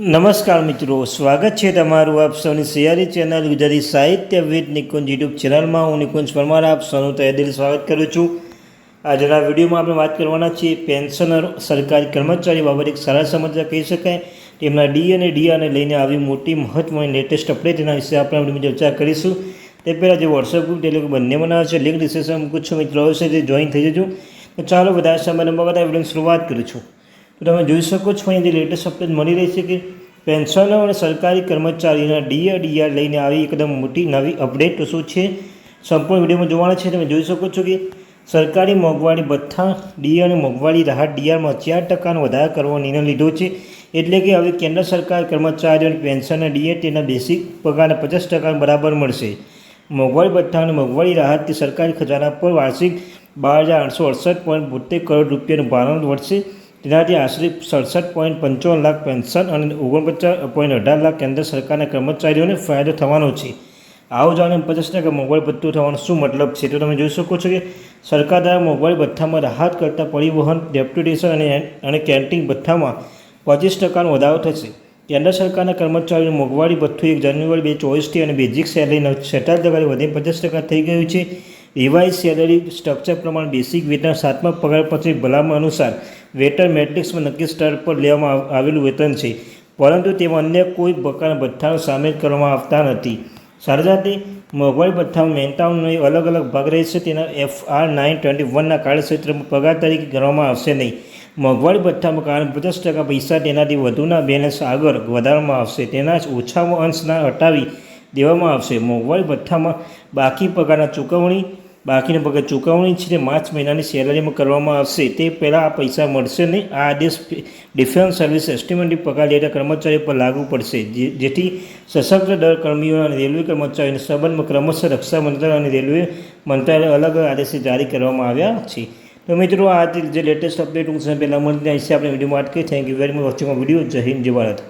નમસ્કાર મિત્રો, સ્વાગત છે તમારું આપ સૌની સિયારી ચેનલ ગુજરાતી સાહિત્ય વિદ નિકુંજ યુટ્યુબ ચેનલમાં. હું નિકુંજ પરમાર, આપ સૌનું તહે દિલ સ્વાગત કરું છું. આજના વિડીયોમાં આપણે વાત કરવાના છીએ પેન્શનર સરકારી કર્મચારી બાબત એક સારા સમાચાર કહી શકાય. તેમના ડી અને ડી અને લઈને આવી મોટી મહત્વની લેટેસ્ટ અપડેટ એના વિશે આપણે આપણે ચર્ચા કરીશું. તે પહેલાં જે વોટ્સએપ ગ્રુપ તે લોકો બંને બનાવે છે લિંક ડિસ્ક્રિપ્શન મૂકું છું. મિત્રો હશે તે જોઈન થઈ જજો. તો ચાલો, વધારે સમય નંબર વિડીયોની શરૂઆત કરું છું. તો તમે જોઈ શકો છો અહીંયા જે લેટેસ્ટ અપડેટ મળી રહી છે કે પેન્શનો અને સરકારી કર્મચારીના ડીઆર લઈને આવી એકદમ મોટી નવી અપડેટ શું છે? સંપૂર્ણ વિડીયોમાં જોવાના છે. તમે જોઈ શકો છો કે સરકારી મોંઘવારી ભથ્થા, ડીએ અને મોંઘવારી રાહત ડીઆરમાં ચાર ટકાનો વધારો કરવાનો નિર્ણય લીધો છે. એટલે કે હવે કેન્દ્ર સરકાર કર્મચારીઓને પેન્શન ડીએ તેના બેસિક પગારના પચાસ ટકા બરાબર મળશે. મોંઘવારી ભથ્થા અને મોંઘવારી રાહતથી સરકારી ખજાના પર વાર્ષિક બાર હજાર આઠસો અડસઠ પોઈન્ટ બોતેર કરોડ રૂપિયાનું ભારણ વધશે. તેનાથી આશરે સડસઠ પોઈન્ટ પંચાવન લાખ પેન્શન અને ઓગણપચાસ પોઈન્ટ અઢાર લાખ કેન્દ્ર સરકારના કર્મચારીઓને ફાયદો થવાનો છે. આવું જાણે પચાસ ટકા મોંઘવારી ભથ્થું થવાનો શું મતલબ છે? તો તમે જોઈ શકો છો કે સરકાર દ્વારા મોંઘવારી ભથ્થામાં રાહત કરતા પરિવહન, ડેપ્યુટેશન અને અને કેન્ટીન ભથ્થામાં પચીસ ટકાનો વધારો થશે. કેન્દ્ર સરકારના કર્મચારીઓનું મોંઘવારી ભથ્થું એક જાન્યુઆરી બે ચોવીસથી અને બેઝિક સેલરી સેટા ટકાથી વધીને પચાસ ટકા થઈ ગયું છે. રિવાઇઝ સેલરી સ્ટ્રક્ચર પ્રમાણે બેસિક વેતન સાતમા પગાર પછી ભલામણ અનુસાર વેતન મેટ્રિક્સમાં નક્કી સ્તર પર લેવામાં આવેલું વેતન છે. પરંતુ તેમાં અન્ય કોઈ પ્રકારના ભથ્થાનો સામેલ કરવામાં આવતા નથી. સાથે મોંઘવારી ભથ્થામાં મહેનતાઓનો અલગ અલગ ભાગ રહેશે. તેના એફ આર નાઇન ટ્વેન્ટી વનના કાર્યક્ષેત્રમાં પગાર તરીકે ગણવામાં આવશે નહીં. મોંઘવારી ભથ્થામાં કારણે પચાસ ટકા પૈસા તેનાથી વધુના બેલેન્સ આગળ વધારવામાં આવશે. તેના જ ઓછામાં અંશના હટાવી દેવામાં આવશે. મોંઘવારી ભથ્થામાં બાકી પગારના ચૂકવણી, બાકીના પગાર ચૂકવણી છે તે માર્ચ મહિનાની સેલરીમાં કરવામાં આવશે. તે પહેલાં આ પૈસા મળશે નહીં. આ આદેશ ડિફેન્સ સર્વિસ એસ્ટિમેટિવ પગાર લેતા કર્મચારીઓ પર લાગુ પડશે. જેથી સશસ્ત્ર દળ કર્મીઓ અને રેલવે કર્મચારીઓના સંબંધમાં ક્રમશઃ રક્ષા મંત્રાલય અને રેલવે મંત્રાલય અલગ આદેશો જારી કરવામાં આવ્યા છે. તો મિત્રો આ જે લેટેસ્ટ અપડેટ હું પહેલાં મળતી આપણે વિડીયોમાં વાત કરી thank you very much watching video જય હિન્દ, જય ભારત.